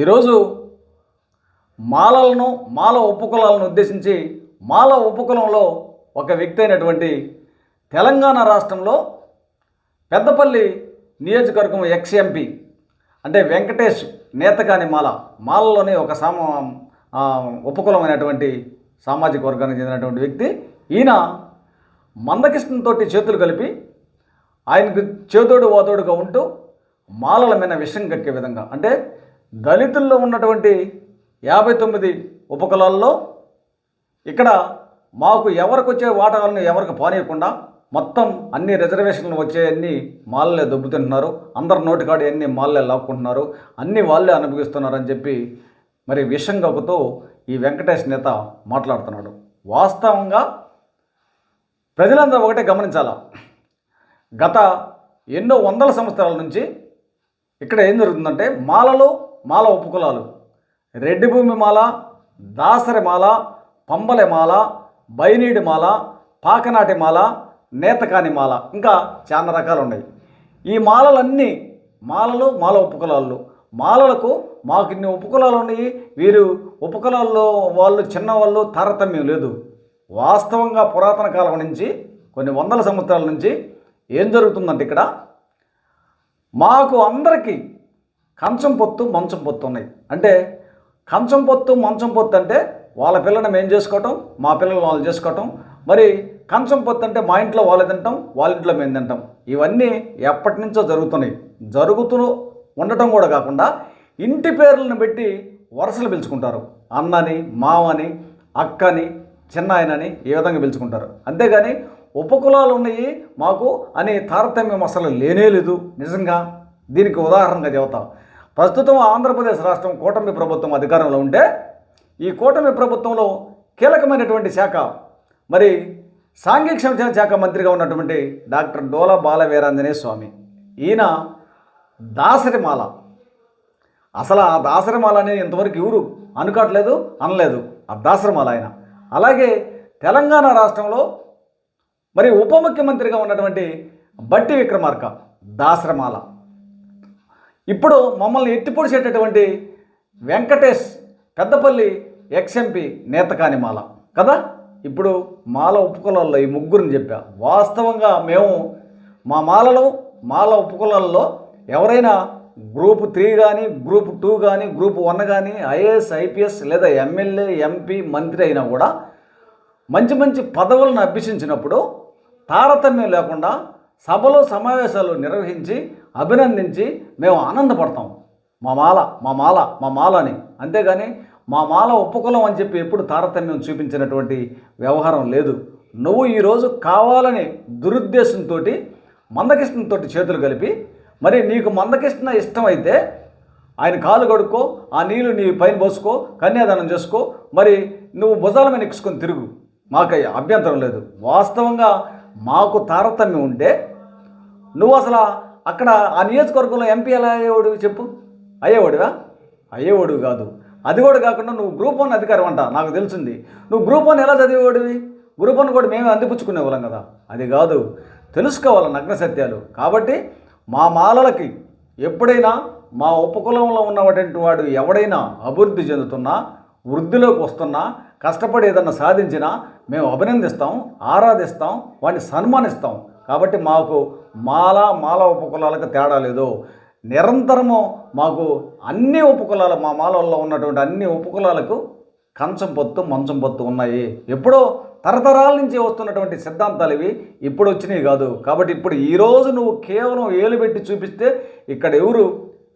ఈరోజు మాలలను మాల ఉపకులాలను ఉద్దేశించి మాల ఉపకులంలో ఒక వ్యక్తి అయినటువంటి తెలంగాణ రాష్ట్రంలో పెద్దపల్లి నియోజకవర్గం ఎక్స్ ఎంపీ అంటే వెంకటేష్ నేతకాని మాల. మాలలోని ఒక సామ ఉపకులమైనటువంటి సామాజిక వర్గానికి చెందినటువంటి వ్యక్తి. ఈయన మందకృష్ణతోటి చేతులు కలిపి ఆయనకు చేదోడు వాదోడుగా ఉంటూ మాలల మీద విషం కక్కే విధంగా. అంటే దళితుల్లో ఉన్నటువంటి యాభై తొమ్మిది ఉపకులాల్లో ఇక్కడ మాకు ఎవరికి వచ్చే వాటాలను ఎవరికి పానీయకుండా మొత్తం అన్ని రిజర్వేషన్లు వచ్చేయన్నీ మాలలే దొబ్బుతుంటున్నారు అందరు నోటికాడి అన్ని మాలలే లాక్కుంటున్నారు. అన్ని వాళ్ళే అనుభవిస్తున్నారని చెప్పి మరి విషం ఈ వెంకటేష్ నేత మాట్లాడుతున్నాడు. వాస్తవంగా ప్రజలందరూ ఒకటే గమనించాలా? గత ఎన్నో వందల సంవత్సరాల నుంచి ఇక్కడ ఏం జరుగుతుందంటే మాలలు మాల ఉపకులాలు. రెడ్డి భూమి మాల దాసరి మాల పంబలె మాల బైనీడి మాల పాకనాటి మాల నేతకాని మాల ఇంకా చాలా రకాలు ఉన్నాయి ఈ మాలలన్నీ మాలలు మాల ఉపకులాలు. మాలలకు మాకు ఇన్ని ఉపకులాలు ఉన్నాయి. వీరు ఉపకులాల్లో వాళ్ళు చిన్నవాళ్ళు తారతమ్యం లేదు. వాస్తవంగా పురాతన కాలం నుంచి కొన్ని వందల సంవత్సరాల నుంచి ఏం జరుగుతుందంటే ఇక్కడ మాకు అందరికీ కంచం పొత్తు మంచం పొత్తు ఉన్నాయి. అంటే కంచం పొత్తు మంచం పొత్తు అంటే వాళ్ళ పిల్లని మేము చేసుకోవటం మా పిల్లలు వాళ్ళు చేసుకోవటం. మరి కంచం పొత్తు అంటే మా ఇంట్లో వాళ్ళు తింటాం వాళ్ళ ఇంట్లో మేము తింటాం. ఇవన్నీ ఎప్పటి నుంచో జరుగుతున్నాయి. జరుగుతూ ఉండటం కూడా కాకుండా ఇంటి పేర్లను పెట్టి వరుసలు పిలుచుకుంటారు. అన్నని మావని అక్కని చిన్నాయనని ఈ విధంగా పిలుచుకుంటారు. అంతేగాని ఉపకులాలు ఉన్నాయి మాకు అనే తారతమ్యం అసలు లేనే లేదు. నిజంగా దీనికి ఉదాహరణగా చెబుతాం. ప్రస్తుతం ఆంధ్రప్రదేశ్ రాష్ట్రం కూటమి ప్రభుత్వం అధికారంలో ఉంటే ఈ కూటమి ప్రభుత్వంలో కీలకమైనటువంటి శాఖ మరి సాంఘిక సంక్షేమ శాఖ మంత్రిగా ఉన్నటువంటి డాక్టర్ డోలా బాలవీరాంజనేయ స్వామి. ఈయన దాసరిమాల. అసలు ఆ దాసరిమాల అనేది ఇంతవరకు ఎవరు అనుకోవట్లేదు అనలేదు. ఆ దాసరిమాల ఆయన. అలాగే తెలంగాణ రాష్ట్రంలో మరి ఉప ముఖ్యమంత్రిగా ఉన్నటువంటి బట్టి విక్రమార్క దాసరమాల. ఇప్పుడు మమ్మల్ని ఎత్తిపొడిచేటటువంటి వెంకటేష్ పెద్దపల్లి ఎక్స్ఎంపీ నేతకాని మాల. కదా? ఇప్పుడు మాల ఉపకులాల్లో ఈ ముగ్గురిని చెప్పా. వాస్తవంగా మేము మా మాలలో మాల ఉపకులాల్లో ఎవరైనా గ్రూప్ త్రీ కానీ గ్రూప్ టూ కానీ గ్రూప్ వన్ కానీ ఐఏఎస్ ఐపీఎస్ లేదా ఎమ్మెల్యే ఎంపీ మంత్రి అయినా కూడా మంచి మంచి పదవులను అభ్యసించినప్పుడు తారతమ్యం లేకుండా సభలు సమావేశాలు నిర్వహించి అభినందించి మేము ఆనందపడతాం. మా మాల మా మాల మా మాల అని అంతేగాని మా మాల ఒప్పుకులం అని చెప్పి ఎప్పుడు తారతమ్యం చూపించినటువంటి వ్యవహారం లేదు. నువ్వు ఈరోజు కావాలని దురుద్దేశంతో మందకృష్ణతో చేతులు కలిపి మరి నీకు మందకృష్ణ ఇష్టమైతే ఆయన కాలు కడుక్కో ఆ నీళ్ళు నీ పైన పోసుకో కన్యాదానం చేసుకో మరి నువ్వు భుజాల మీద ఎక్కుసుకొని తిరుగు. మాకు అభ్యంతరం లేదు. వాస్తవంగా మాకు తారతమ్యం ఉంటే నువ్వు అసలు అక్కడ ఆ నియోజకవర్గంలో ఎంపీ ఎలా అయ్యేవాడు చెప్పు? అయ్యేవాడివా? అయ్యేవాడు కాదు. అది కూడా కాకుండా నువ్వు గ్రూప్ వన్ అధికారం అంట నాకు తెలిసింది. నువ్వు గ్రూప్ వన్ ఎలా చదివేవాడివి? గ్రూప్ వన్ కూడా మేమే అందిపుచ్చుకునే వాళ్ళం కదా. అది కాదు. తెలుసుకోవాలి నగ్న సత్యాలు. కాబట్టి మా మాలలకి ఎప్పుడైనా మా ఉపకులంలో ఉన్నటువంటి వాడు ఎవడైనా అభివృద్ధి చెందుతున్నా వృద్ధిలోకి వస్తున్నా కష్టపడి ఏదన్నా సాధించినా మేము అభినందిస్తాం ఆరాధిస్తాం వాడిని సన్మానిస్తాం. కాబట్టి మాకు మాల మాల ఉపకులాలకు తేడా లేదు. నిరంతరము మాకు అన్ని ఉపకులాలు మా మాలల్లో ఉన్నటువంటి అన్ని ఉపకులాలకు కంచం పొత్తు మంచం పొత్తు ఉన్నాయి. ఎప్పుడో తరతరాల నుంచి వస్తున్నటువంటి సిద్ధాంతాలు ఇవి ఇప్పుడు వచ్చినాయి కాదు. కాబట్టి ఇప్పుడు ఈరోజు నువ్వు కేవలం ఏలు పెట్టి చూపిస్తే ఇక్కడ ఎవరు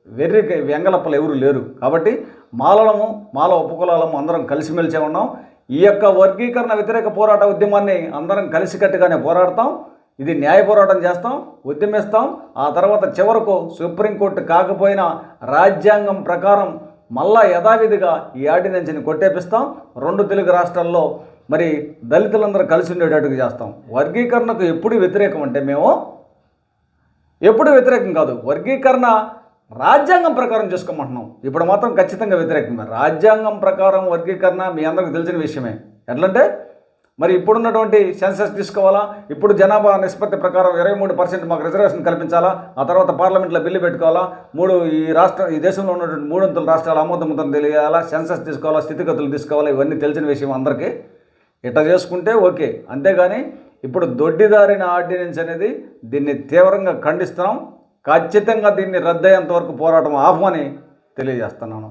వెర్రి వెంగళప్పలు ఎవరు లేరు. కాబట్టి మాలలము మాల ఉపకులాలము అందరం కలిసిమెలిసే ఉన్నాం. ఈ యొక్క వర్గీకరణ వ్యతిరేక పోరాట ఉద్యమాన్ని అందరం కలిసికట్టుగానే పోరాడతాం. ఇది న్యాయ పోరాటం చేస్తాం ఉద్యమిస్తాం. ఆ తర్వాత చివరకు సుప్రీంకోర్టు కాకపోయినా రాజ్యాంగం ప్రకారం మళ్ళా యథావిధిగా ఈ ఆర్డినెన్స్ని కొట్టేపిస్తాం. రెండు తెలుగు రాష్ట్రాల్లో మరి దళితులందరూ కలిసి ఉండేటట్టుగా చేస్తాం. వర్గీకరణకు ఎప్పుడు వ్యతిరేకం అంటే మేము ఎప్పుడు వ్యతిరేకం కాదు. వర్గీకరణ రాజ్యాంగం ప్రకారం చేసుకోమంటున్నాం. ఇప్పుడు మాత్రం ఖచ్చితంగా వ్యతిరేకంగా రాజ్యాంగం ప్రకారం వర్గీకరణ మీ అందరికి తెలిసిన విషయమే. ఎట్లంటే మరి ఇప్పుడున్నటువంటి సెన్సస్ తీసుకోవాలా? ఇప్పుడు జనాభా నిష్పత్తి ప్రకారం ఇరవై మూడు పర్సెంట్ మాకు రిజర్వేషన్ కల్పించాలా? ఆ తర్వాత పార్లమెంట్లో బిల్లు పెట్టుకోవాలా? మూడు ఈ రాష్ట్ర ఈ దేశంలో ఉన్నటువంటి మూడొంతుల రాష్ట్రాలు ఆమోదముతం తెలియాలా? సెన్సస్ తీసుకోవాలా? స్థితిగతులు తీసుకోవాలా? ఇవన్నీ తెలిసిన విషయం అందరికీ. ఇట్లా చేసుకుంటే ఓకే. అంతేగాని ఇప్పుడు దొడ్డిదారిన ఆర్డినెన్స్ అనేది దీన్ని తీవ్రంగా ఖండిస్తున్నాం. ఖచ్చితంగా దీన్ని రద్దయ్యేంత వరకు పోరాటం ఆపమని తెలియజేస్తున్నాను.